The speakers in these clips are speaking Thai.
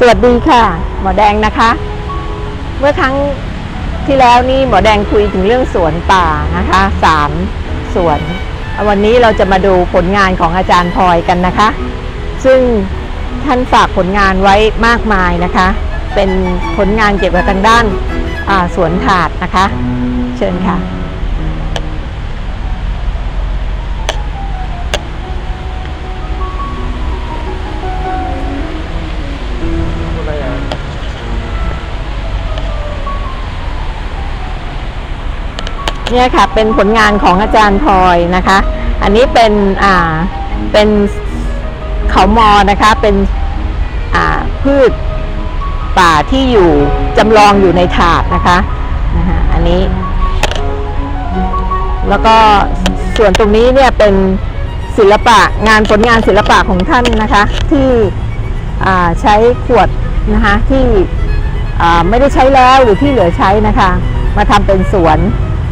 สวัสดีค่ะ หมอแดงนะคะ เมื่อครั้งที่แล้วนี่หมอแดงคุยถึงเรื่องสวนป่านะคะสามสวน วันนี้เราจะมาดูผลงานของอาจารย์พลอยกันนะคะ ซึ่งท่านฝากผลงานไว้มากมายนะคะ เป็นผลงานเกี่ยวกับทางด้านสวนถาดนะคะ เชิญค่ะ เนี่ยค่ะเป็นผลงานของอาจารย์พลอยนะคะ อันนี้เป็นอ่าเป็นเขามอนะคะเป็นอ่าพืชป่าที่อยู่จำลองอยู่ในถาดนะคะนะคะอันนี้ แล้วก็ส่วนตรงนี้เนี่ยเป็นศิลปะงานผลงานศิลปะของท่านนะคะ ที่ใช้ขวดนะคะที่ไม่ได้ใช้แล้วหรือที่เหลือใช้นะคะ มาทำเป็นสวน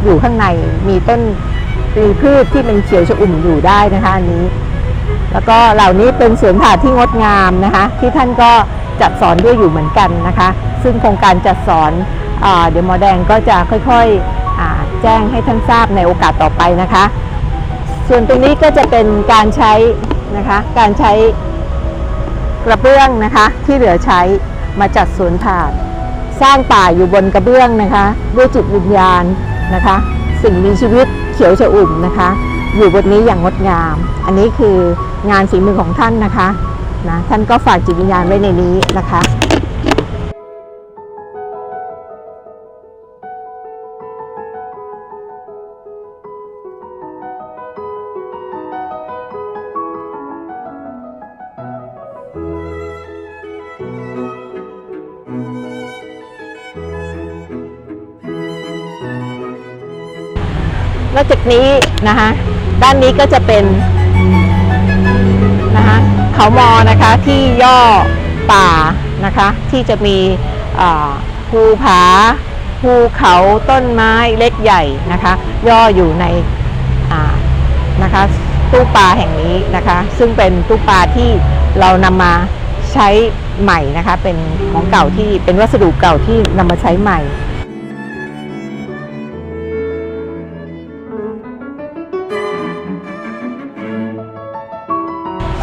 อยู่ข้างในมีต้นมีพืชที่เป็นเขียวชอุ่มอยู่ได้นะคะอันนี้ แล้วก็เหล่านี้เป็นสวนถาที่งดงามนะคะ ที่ท่านก็จัดสอนด้วยอยู่เหมือนกันนะคะ ซึ่งโครงการจัดสอนอเดี๋ยวหมอแดงก็จะค่อยๆแจ้งให้ท่านทราบในโอกาสต่อไปนะคะ ส่วนตรงนี้ก็จะเป็นการใช้นะคะการใช้กระเบื้องนะคะที่เหลือใช้มาจัดสวนถาดสร้างป่าอยู่บนกระเบื้องนะคะ ด้วยจิตวิญญาณ นะคะ สิ่งมีชีวิตเขียวชอุ่มนะคะ อยู่บนนี้อย่างงดงาม อันนี้คืองานฝีมือของท่านนะคะนะท่านก็ฝากจิตวิญญาณไว้ในนี้นะคะ นอกจากนี้นะคะด้านนี้ก็จะเป็นนะคะเขามอนะคะที่ย่อป่านะคะที่จะมีภูผาภูเขาต้นไม้เล็กใหญ่นะคะ ย่ออยู่ในอ่านะคะตู้ปลาแห่งนี้นะคะ ซึ่งเป็นตู้ปลาที่เรานำมาใช้ใหม่นะคะ เป็นของเก่าที่เป็นวัสดุเก่าที่นำมาใช้ใหม่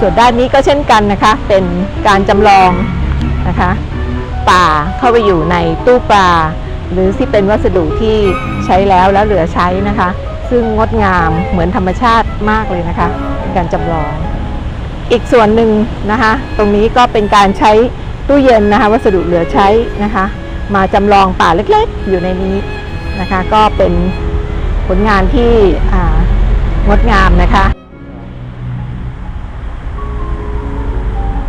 ส่วนด้านนี้ก็เช่นกันนะคะ เป็นการจำลองนะคะ ป่าเข้าไปอยู่ในตู้ปลา หรือที่เป็นวัสดุที่ใช้แล้วแล้วเหลือใช้นะคะ ซึ่งงดงามเหมือนธรรมชาติมากเลยนะคะ การจำลอง อีกส่วนหนึ่งนะคะ ตรงนี้ก็เป็นการใช้ตู้เย็นนะคะ วัสดุเหลือใช้นะคะ มาจำลองป่าเล็กๆ อยู่ในนี้นะคะ ก็เป็นผลงานที่งดงามนะคะ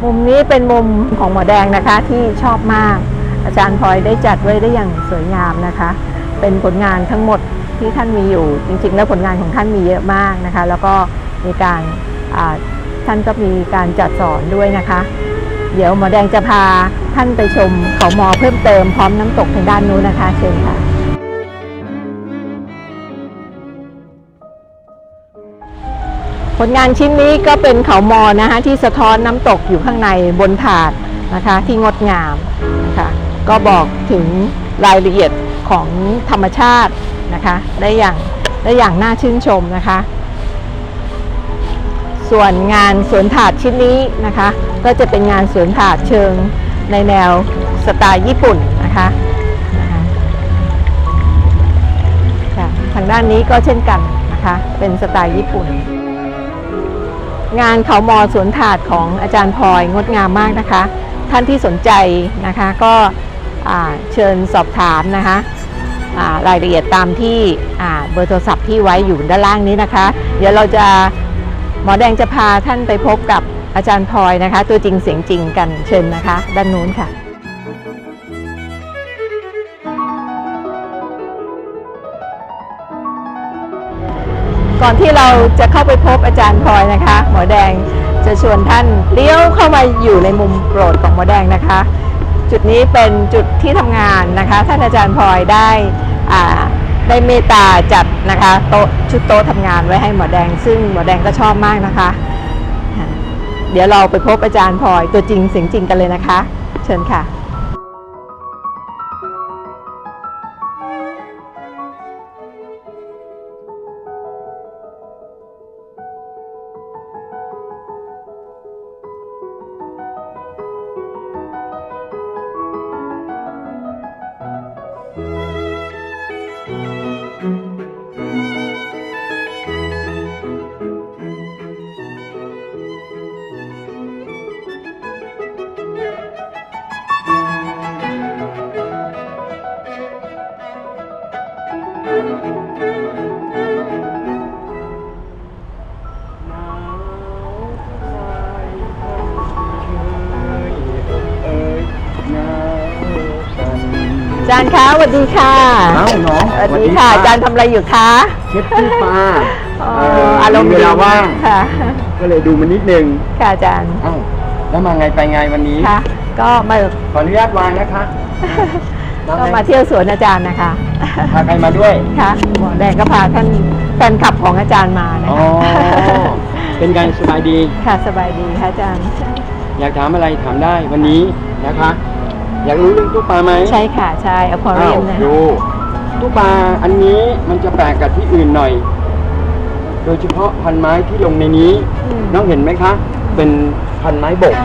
มุมนี้เป็นมุมของหมอแดงนะคะที่ชอบมาก อาจารย์พลอยได้จัดไว้ได้อย่างสวยงามนะคะ เป็นผลงานทั้งหมดที่ท่านมีอยู่ จริงๆ แล้วผลงานของท่านมีเยอะมากนะคะ แล้วก็มีการท่านก็มีการจัดสอนด้วยนะคะ เดี๋ยวหมอแดงจะพาท่านไปชมเขามอเพิ่มเติมพร้อมน้ำตกทางด้านนู้นนะคะ เชิญค่ะ ลงานชิ้นนี้ก็เป็นเขามอนะคะที่สะท้อนน้ำตกอยู่ข้างในบนถาดนะคะที่งดงามนะคะก็บอกถึงรายละเอียดของธรรมชาตินะคะได้อย่างได้อย่างน่าชื่นชมนะคะ ส่วนงานสวนถาดชิ้นนี้นะคะ ก็จะเป็นงานสวนถาดเชิงในแนวสไตล์ญี่ปุ่นนะคะนะคะค่ะทางด้านนี้ก็เช่นกันนะคะ เป็นสไตล์ญี่ปุ่น งานเขามอสวนถาดของอาจารย์พลอยงดงามมากนะคะ ท่านที่สนใจนะคะก็เชิญสอบถามนะคะารายละเอียดตามที่เบอร์โทรศัพท์ที่ไว้อยู่ด้านล่างนี้นะคะ เดี๋ยวเราจะหมอแดงจะพาท่านไปพบกับอาจารย์พลอยนะคะ ตัวจริงเสียงจริงกันเชิญนะคะ ด้านนู้นค่ะ ก่อนที่เราจะเข้าไปพบอาจารย์พลอยนะคะ หมอแดงจะชวนท่านเลี้ยวเข้ามาอยู่ในมุมโปรดของหมอแดงนะคะ จุดนี้เป็นจุดที่ทำงานนะคะ ท่านอาจารย์พลอยได้ได้เมตตาจัดนะคะโต๊ะชุดโต๊ะทำงานไว้ให้หมอแดง ซึ่งหมอแดงก็ชอบมากนะคะ เดี๋ยวเราไปพบอาจารย์พลอยตัวจริงเสียงจริงกันเลยนะคะ เชิญค่ะ จารย์คะสวัสดีค่ะเอ้าน้องสวัสดีค่ะอาจารย์ทำอะไรอยู่คะ เช็ดขี้ปลาอ๋อเอ่ออารมณ์เวดีลาว่างค่ะ ก็เลยดูมันนิดนึงค่ะอาจารย์เอ้าแล้วมาไงไปไงวันนี้ ค่ะ ก็มาขออนุญาตวางนะคะน้องก็แดงมาเที่ยวสวนอาจารย์นะคะ พาใครมาด้วยค่ะหมอแดงก็พาท่านแฟนคลับของอาจารย์มานะอ๋อคะเป็นไงสบายดี ค่ะสบายดีค่ะอาจารย์ อยากถามอะไรถามได้วันนี้นะคะ อยากรู้เรื่องตู้ปลาไหมใช่ค่ะใช่อควาเรีอ้าวยมนะดูตู้ปลาอันนี้มันจะแปลกกับที่อื่นหน่อย โดยเฉพาะพันไม้ที่ลงในนี้มน้องเห็นไหมคะ เป็นพันไม้บก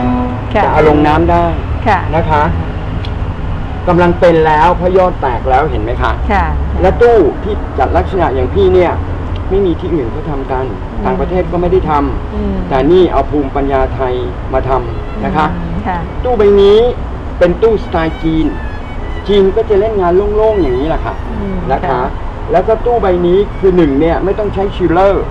ค่ะจะเอาลงน้ำได้ค่ะนะคะกำลังเป็นแล้วเพราะยอดแตกแล้วเห็นไหมคะค่ะ และตู้ที่จัดลักษณะอย่างพี่เนี่ย ไม่มีที่อื่นเขาทำกันอืมต่างประเทศก็ไม่ได้ทำอืมแต่นี่เอาภูมิปัญญาไทยมาทำนะคะอืมค่ะตู้ใบนี้ เป็นตู้สไตล์จีน จีนก็จะเล่นงานโล่งๆอย่างนี้แหละค่ะอืมนะคะแล้วก็ตู้ใบนี้คือหนึ่งเนี่ยไม่ต้องใช้ชิลเลอร์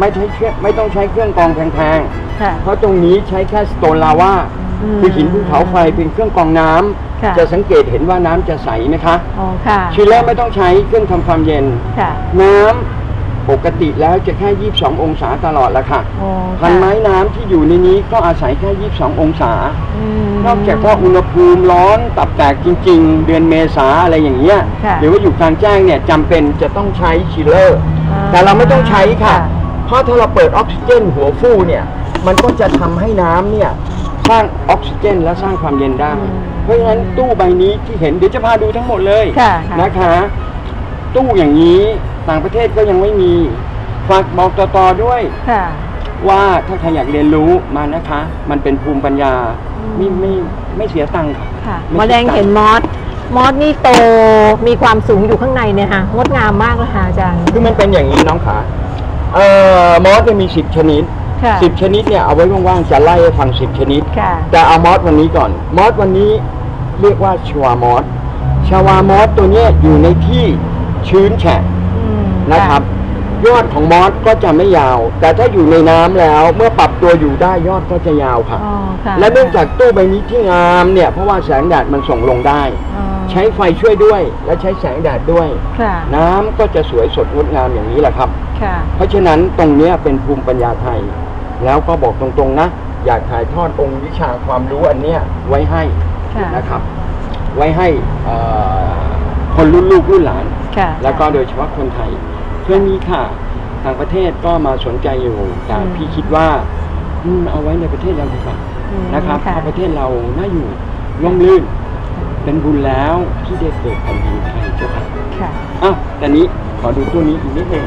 ไม่ใช้เครื่องไม่ต้องใช้เครื่องกรองแพงๆค่ะเพราะตรงนี้ใช้แค่สโตนลาวาอืมคือหินภูเขาไฟเป็นเครื่องกรองน้ำค่ะ จะสังเกตเห็นว่าน้ำจะใสนะคะ อ๋อค่ะชิลเลอร์ไม่ต้องใช้เครื่องทำความเย็น ค่ะ น้ำ ปกติแล้วจะแค่ 22 องศาตลอดละค่ะอ๋อพันไม้น้ำที่อยู่ในนี้ก็อาศัยแค่ 22 องศามนอกจากว่าอุณหภูมิร้อนตับแตกจริง ๆ เดือนเมษาอะไรอย่างเงี้ยค่ะหรือว่าอยู่กลางแจ้งเนี่ยจำเป็นจะต้องใช้ชิลเลอร์ อ่าแต่เราไม่ต้องใช้ค่ะเพราะถ้าเราเปิดออกซิเจนหัวฟู่เนี่ย มันก็จะทำให้น้ำเนี่ยสร้างออกซิเจนและสร้างความเย็นได้ อืมเพราะฉะนั้นตู้ใบนี้ที่เห็นเดี๋ยวจะพาดูทั้งหมดเลยค่ะค่ะ นะคะ ตู้อย่างนี้ต่างประเทศก็ยังไม่มี ฝากบอกต่อๆด้วย ค่ะ ว่าถ้าใครอยากเรียนรู้มานะคะ มันเป็นภูมิปัญญาไม่ไม่ไม่เสียตังค์ค่ะค่ะหไม่มอคิแดงตัค์เห็นมอส มอสนี่โตมีความสูงอยู่ข้างในเนี่ยค่ะงดงามมากเลยค่ะอาจารย์ คือมันเป็นอย่างนี้น้องขาเอ่อมอสจะมีสิบชนิดค่ะ สิบชนิดเนี่ยเอาไว้ว่างๆจะไล่ให้ฟังสิบชนิด ค่ะ แต่เอามอสวันนี้ก่อน มอสวันนี้เรียกว่าชวามอสชวามอสตัวเนี้ยอยู่ในที่ ชื้นแฉะอืมนะครับ ยอดของมอสก็จะไม่ยาว แต่ถ้าอยู่ในน้ำแล้วเมื่อปรับตัวอยู่ได้ยอดก็จะยาวค่ะอ๋อค่ะ และเนื่องจากตู้ใบนี้ที่งามเนี่ย เพราะว่าแสงแดดมันส่งลงได้อ๋อใช้ไฟช่วยด้วย และใช้แสงแดดด้วยค่ะน้ำก็จะสวยสดงดงามอย่างนี้แหละครับค่ะเพราะฉะนั้นตรงเนี้ยเป็นภูมิปัญญาไทย แล้วก็บอกตรงๆนะอยากถ่ายทอดองค์วิชาความรู้อันเนี้ยไว้ให้ค่ะนะครับ ไว้ให้เอ่อคนรุ่นลูกรุ่นหลานค่ะ แล้วก็โดยเฉพาะคนไทยเพื่อนนี้ค่ะต่างประเทศก็มาสนใจอยู่แต่อืมพี่คิดว่าอืมเอาไว้ในประเทศเราดีกว่าอืมนะครับเพค่ะราะประเทศเราน่าอยู่ร่มรื่น เป็นบุญแล้วที่ได้เกิดแผ่นดินไทยเจ้าค่ะค่ะอ้าวแต่นี้ขอดูตัวนี้อีกนิดหนึง